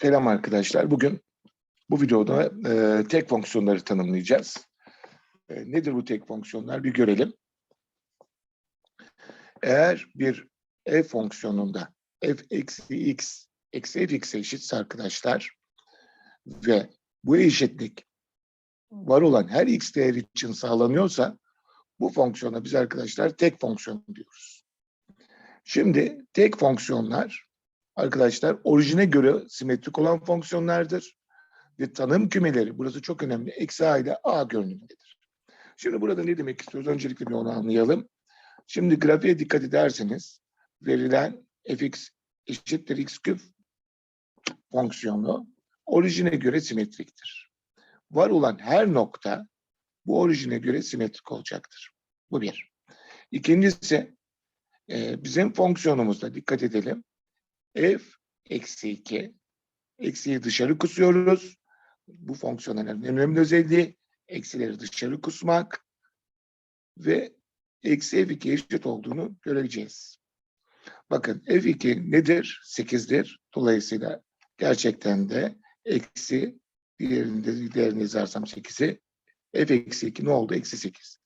Selam arkadaşlar. Bugün bu videoda e, tek fonksiyonları tanımlayacağız. E, nedir bu tek fonksiyonlar? Bir görelim. Eğer bir f fonksiyonunda f eksi x eksi fx eşitse arkadaşlar ve bu eşitlik var olan her x değer için sağlanıyorsa bu fonksiyona biz arkadaşlar tek fonksiyon diyoruz. Şimdi tek fonksiyonlar arkadaşlar orijine göre simetrik olan fonksiyonlardır. Ve tanım kümeleri, burası çok önemli, eksi a ile a görünümündedir. Şimdi burada ne demek istiyoruz? Öncelikle bir onu anlayalım. Şimdi grafiğe dikkat ederseniz verilen fx eşittir x küp fonksiyonu orijine göre simetriktir. Var olan her nokta bu orijine göre simetrik olacaktır. Bu bir. İkincisi e, bizim fonksiyonumuzda dikkat edelim f eksi 2 eksiyi dışarı kusuyoruz. Bu fonksiyonun en önemli özelliği eksileri dışarı kusmak ve eksi f2 eşit olduğunu göreceğiz. Bakın f2 nedir? 8'dir. Dolayısıyla gerçekten de eksi diğerinde değerini yazarsam 8'i f eksi 2 ne oldu? Eksi 8.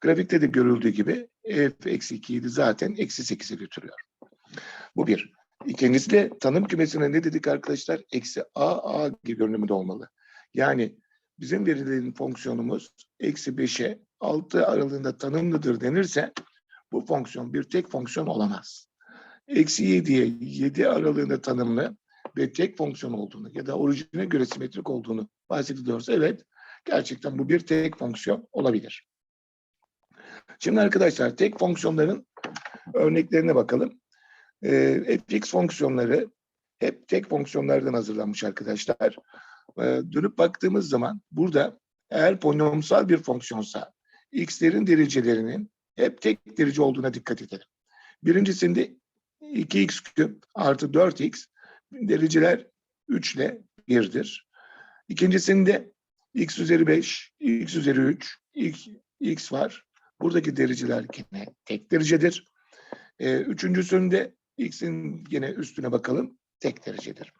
Grafikte de görüldüğü gibi f eksi 2'yi zaten eksi 8'e götürüyor. Bu bir. İkincisi de tanım kümesine ne dedik arkadaşlar? Eksi a, a gibi görünümü olmalı. Yani bizim verilen fonksiyonumuz eksi 5'e 6 aralığında tanımlıdır denirse bu fonksiyon bir tek fonksiyon olamaz. Eksi 7'ye 7 aralığında tanımlı ve tek fonksiyon olduğunu ya da orijine göre simetrik olduğunu bahsediliyorsa evet gerçekten bu bir tek fonksiyon olabilir. Şimdi arkadaşlar tek fonksiyonların örneklerine bakalım e, fx fonksiyonları hep tek fonksiyonlardan hazırlanmış arkadaşlar. E, dönüp baktığımız zaman burada eğer polinomsal bir fonksiyonsa x'lerin derecelerinin hep tek derece olduğuna dikkat edelim. Birincisinde 2x küp artı 4x dereceler 3 ile 1'dir. İkincisinde x üzeri 5, x üzeri 3, x, x var. Buradaki dereceler yine tek derecedir. Ee, üçüncüsünde x'in yine üstüne bakalım tek derecedir.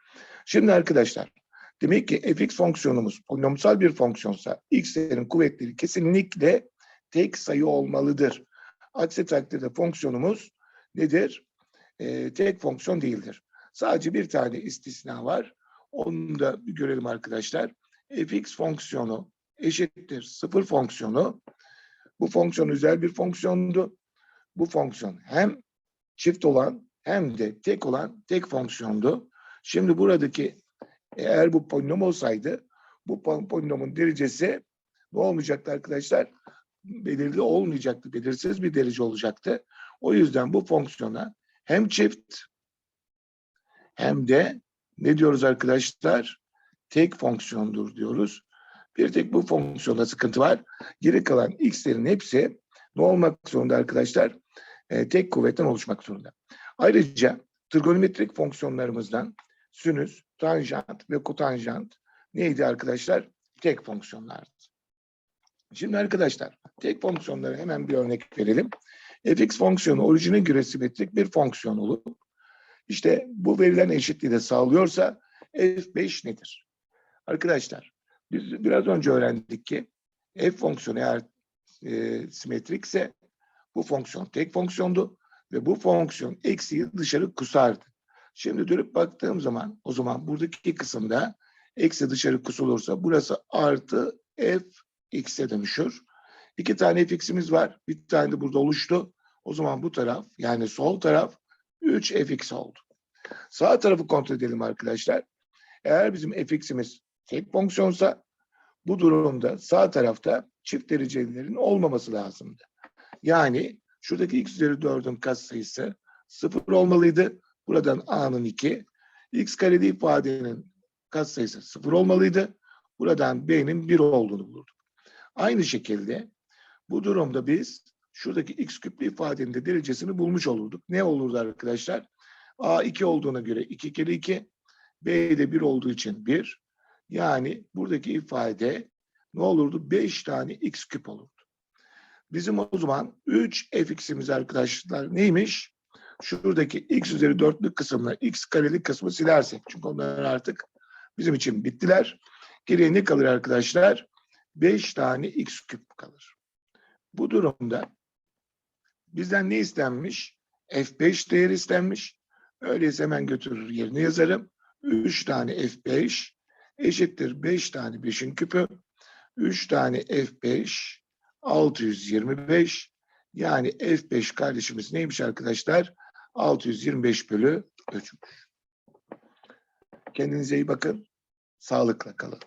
Şimdi arkadaşlar demek ki fx fonksiyonumuz polinomsal bir fonksiyonsa x'lerin kuvvetleri kesinlikle tek sayı olmalıdır. Aksi takdirde fonksiyonumuz nedir? Ee, tek fonksiyon değildir. Sadece bir tane istisna var. Onu da görelim arkadaşlar. fx fonksiyonu eşittir sıfır fonksiyonu. Bu fonksiyon özel bir fonksiyondu. Bu fonksiyon hem çift olan hem de tek olan tek fonksiyondu. Şimdi buradaki eğer bu polinom olsaydı bu polinomun derecesi ne olmayacaktı arkadaşlar? Belirli olmayacaktı. Belirsiz bir derece olacaktı. O yüzden bu fonksiyona hem çift hem de ne diyoruz arkadaşlar? Tek fonksiyondur diyoruz. Bir tek bu fonksiyonda sıkıntı var. Geri kalan x'lerin hepsi ne olmak zorunda arkadaşlar? E, tek kuvvetten oluşmak zorunda. Ayrıca trigonometrik fonksiyonlarımızdan sinüs, tanjant ve kotanjant neydi arkadaşlar? Tek fonksiyonlardı. Şimdi arkadaşlar tek fonksiyonlara hemen bir örnek verelim. fx fonksiyonu orijine göre simetrik bir fonksiyon olup işte bu verilen eşitliği de sağlıyorsa f5 nedir? Arkadaşlar biz biraz önce öğrendik ki f fonksiyonu eğer e, simetrikse bu fonksiyon tek fonksiyondu ve bu fonksiyon eksiği dışarı kusardı. Şimdi dönüp baktığım zaman o zaman buradaki kısımda eksi dışarı kusulursa burası artı f x'e dönüşür. İki tane fx'imiz var. Bir tane de burada oluştu. O zaman bu taraf yani sol taraf 3 fx oldu. Sağ tarafı kontrol edelim arkadaşlar. Eğer bizim fx'imiz tek fonksiyonsa bu durumda sağ tarafta çift derecelerin olmaması lazımdı. Yani şuradaki x üzeri 4'ün katsayısı 0 olmalıydı. Buradan a'nın 2. x kareli ifadenin katsayısı 0 olmalıydı. Buradan b'nin 1 olduğunu bulduk. Aynı şekilde bu durumda biz şuradaki x küplü ifadenin de derecesini bulmuş olurduk. Ne olurdu arkadaşlar? a 2 olduğuna göre 2 kere 2, b de 1 olduğu için 1. Yani buradaki ifade ne olurdu? 5 tane x küp olurdu. Bizim o zaman 3 fx'imiz arkadaşlar neymiş? şuradaki x üzeri dörtlük kısımla x karelik kısmı silersek çünkü onlar artık bizim için bittiler. Geriye ne kalır arkadaşlar? 5 tane x küp kalır. Bu durumda bizden ne istenmiş? F5 değeri istenmiş. Öyleyse hemen götürür yerine yazarım. 3 tane F5 eşittir 5 tane 5'in küpü. 3 tane F5 625 yani F5 kardeşimiz neymiş arkadaşlar? 625 bölü 3'müş. Kendinize iyi bakın. Sağlıkla kalın.